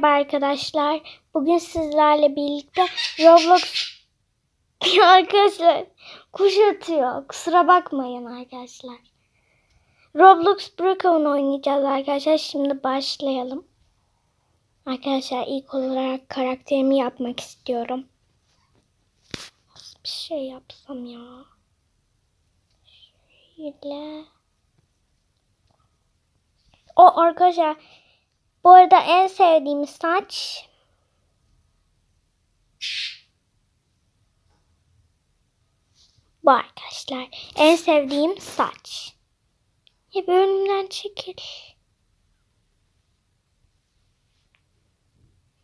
Merhaba arkadaşlar. Bugün sizlerle birlikte Roblox arkadaşlar kuş atıyor. Kusura bakmayın arkadaşlar. Roblox Broken oynayacağız arkadaşlar. Şimdi başlayalım. Arkadaşlar ilk olarak karakterimi yapmak istiyorum. Nasıl bir şey yapsam ya? Şöyle. O arkadaşlar bu arada en sevdiğim saç bu arkadaşlar. En sevdiğim saç. Bir önümden çekil.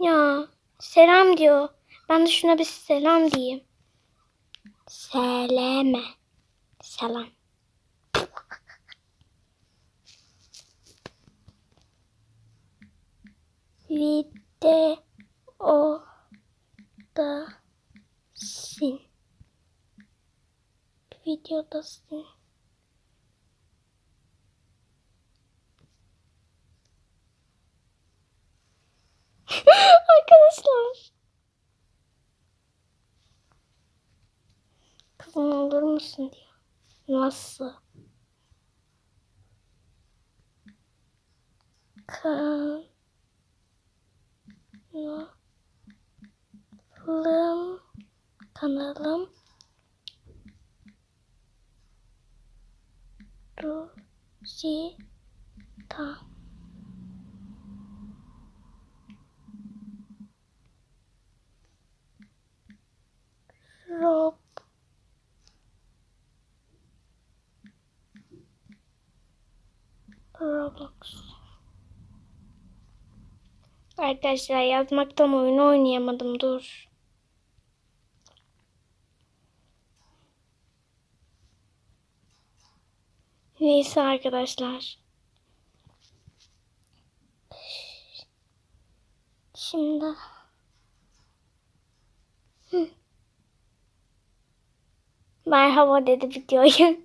Ya selam diyor. Ben de şuna bir selam diyeyim. Seleme. Selam. Video da sin. Videodasın. Arkadaşlar. Kızım olur musun diyor. Nasıl? Kan kanalım kanalım Rosita. Rob. Roblox Arkadaşlar yazmaktan oyun oynayamadım dur. Neyse arkadaşlar. Şimdi. Merhaba dedi videoyu.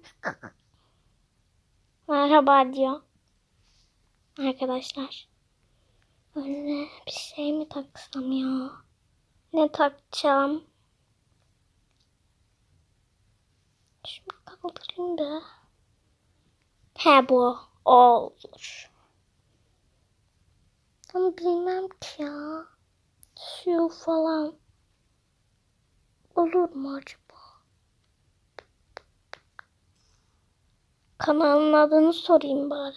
Merhaba diyor. Arkadaşlar. Öyle bir şey mi taksam ya? Ne takacağım? Şunu kaldırayım da. He bu. Olur. Ama bilmem ki ya. Şu falan. Olur mu acaba? Kanalın adını sorayım bari.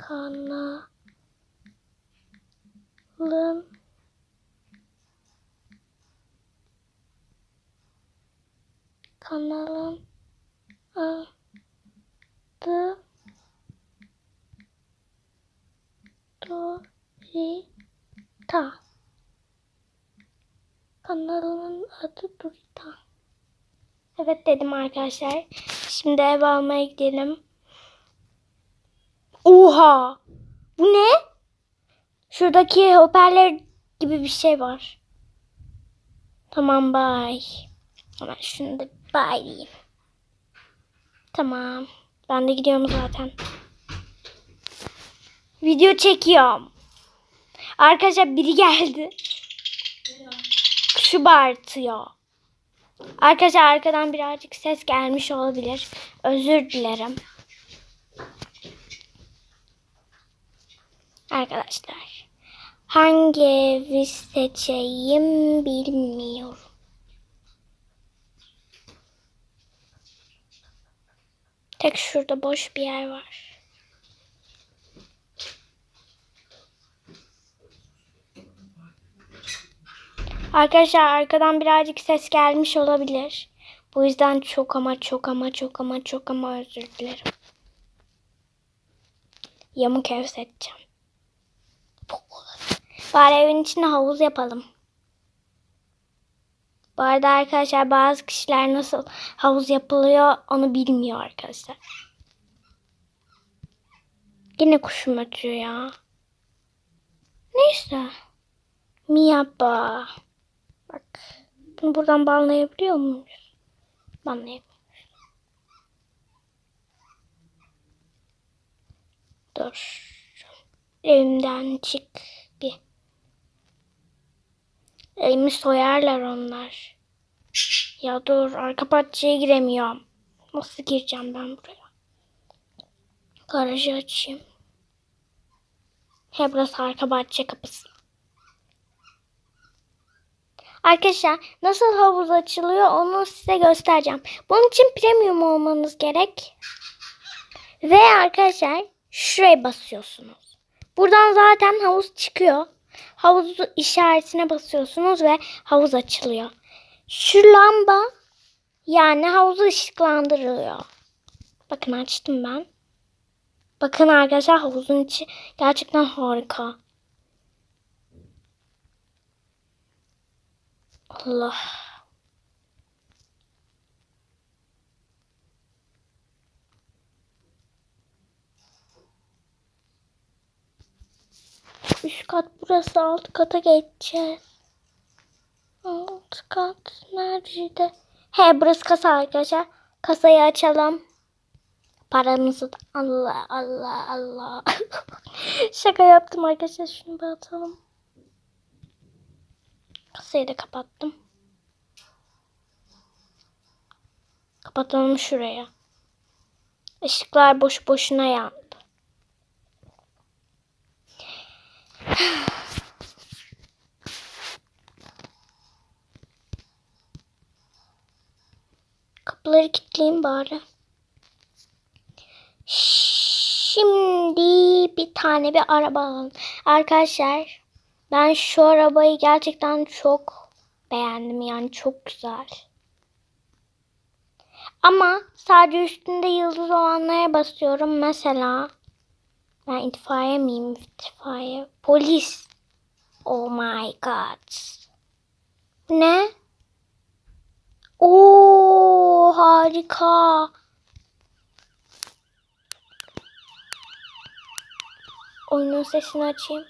Kanalım kanalın adı Dorita kanalının adı Dorita Evet dedim arkadaşlar. Şimdi ev almaya gidelim. Oha! Bu ne? Şuradaki hoparlör gibi bir şey var. Tamam bay. Hemen şunu da bay diyeyim. Tamam. Ben de gidiyorum zaten. Video çekiyorum. Arkadaşlar biri geldi. Şu bağırtıyor. Arkadaşlar arkadan birazcık ses gelmiş olabilir. Özür dilerim. Arkadaşlar hangi evi seçeyim bilmiyorum. Tek şurada boş bir yer var. Arkadaşlar arkadan birazcık ses gelmiş olabilir. Bu yüzden çok ama çok ama çok ama çok ama özür dilerim. Yamuk ev seçeceğim. Bari evin içine havuz yapalım. Bu arada arkadaşlar bazı kişiler nasıl havuz yapılıyor onu bilmiyor arkadaşlar. Yine kuşum ötüyor ya. Neyse. Miyaba. Bak. Bunu buradan bağlayabiliyor muyuz? Bağlayabiliyoruz. Dur. Evimden çık bir. Evimi soyarlar onlar. Ya dur arka bahçeye giremiyorum. Nasıl gireceğim ben buraya? Garajı açayım. He burası arka bahçe kapısı. Arkadaşlar nasıl havuz açılıyor onu size göstereceğim. Bunun için premium olmanız gerek. Ve arkadaşlar şuraya basıyorsunuz. Buradan zaten havuz çıkıyor. Havuz işaretine basıyorsunuz ve havuz açılıyor. Şu lamba yani havuzu ışıklandırıyor. Bakın açtım ben. Bakın arkadaşlar havuzun içi gerçekten harika. Allah. Kat burası alt kata geçeceğiz. Alt kat nerede? He burası kasa arkadaşlar. Kasayı açalım. Paramızı da Allah Allah Allah. Şaka yaptım arkadaşlar. Şunu bir atalım. Kasayı da kapattım. Kapatalım şuraya. Işıklar boş boşuna yandı. Kapıları kilitleyeyim bari. Şimdi bir tane bir araba alalım. Arkadaşlar ben şu arabayı gerçekten çok beğendim. Yani çok güzel. Ama sadece üstünde yıldız olanlara basıyorum. Mesela ben itfaiye miyim? İtfaiye. Polis. Oh my god. Ne? Oo harika. Oyunun sesini açayım.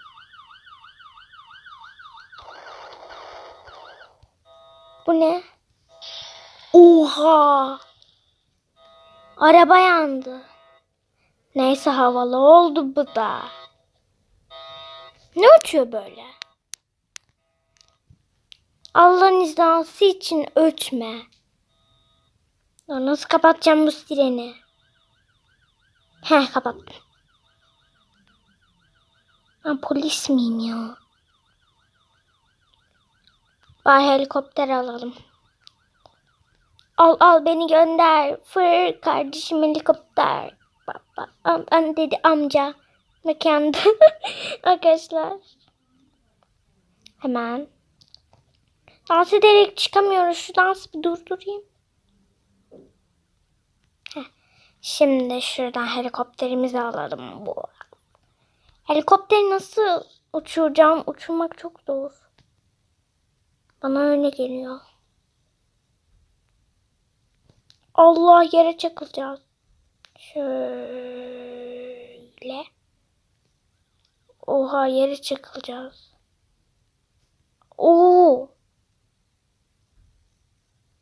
Bu ne? Oha! Araba yandı. Neyse havalı oldu bu da. Ne uçuyor böyle? Allah'ın iznası için ötme. Nasıl kapatacağım bu sireni? Heh kapattım. Ben polis miyim ya? Bay helikopter alalım. Al al beni gönder. Fır kardeşim helikopter. Baba, am, am dedi amca. Mekanda. Arkadaşlar. Hemen. Dans ederek çıkamıyoruz. Şu dansı bir durdurayım. Heh. Şimdi şuradan helikopterimizi alalım. Bu. Helikopteri nasıl uçuracağım? Uçurmak çok zor. Bana öyle geliyor. Allah yere çakılacağız. Şöyle. Oha yere çakılacağız. Oo.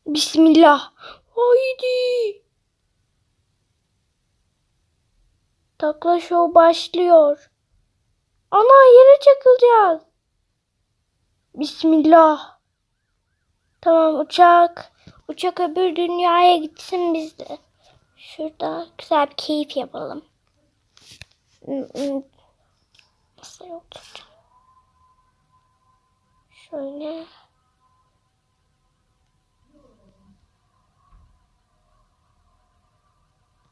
Bismillah. Haydi. Takla show başlıyor. Ana yere çakılacağız. Bismillah. Tamam uçak. Uçak öbür dünyaya gitsin biz de. Şurada güzel bir keyif yapalım. Masaya oturacağım. Şöyle.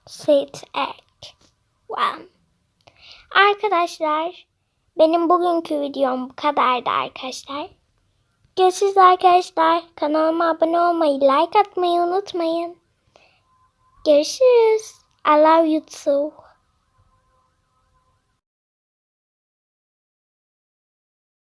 Sit egg. One. Arkadaşlar benim bugünkü videom bu kadardı arkadaşlar. Görüşürüz arkadaşlar. Kanalıma abone olmayı, like atmayı unutmayın. 解释 allow you to